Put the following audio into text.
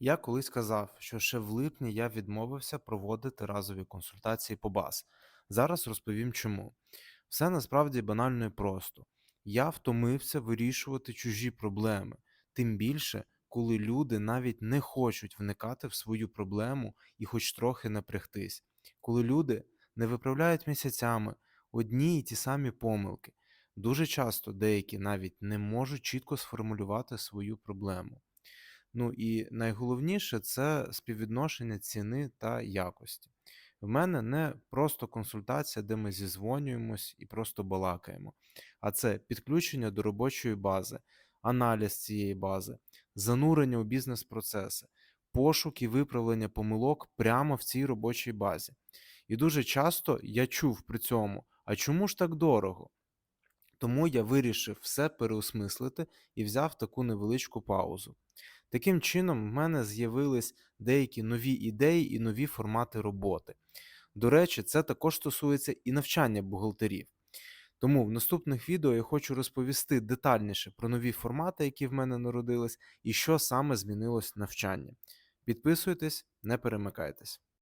Я колись казав, що ще в липні я відмовився проводити разові консультації по БАС. Зараз розповім чому. Все насправді банально і просто. Я втомився вирішувати чужі проблеми, тим більше, коли люди навіть не хочуть вникати в свою проблему і хоч трохи напрягтись, коли люди не виправляють місяцями одні й ті самі помилки. Дуже часто деякі навіть не можуть чітко сформулювати свою проблему. Ну і найголовніше це співвідношення ціни та якості. В мене не просто консультація, де ми зізвонюємось і просто балакаємо, а це підключення до робочої бази, аналіз цієї бази, занурення у бізнес-процеси, пошук і виправлення помилок прямо в цій робочій базі. І дуже часто я чув при цьому, а чому ж так дорого? Тому я вирішив все переосмислити і взяв таку невеличку паузу. Таким чином, в мене з'явились деякі нові ідеї і нові формати роботи. До речі, це також стосується і навчання бухгалтерів. Тому в наступних відео я хочу розповісти детальніше про нові формати, які в мене народились, і що саме змінилось в навчанні. Підписуйтесь, не перемикайтесь.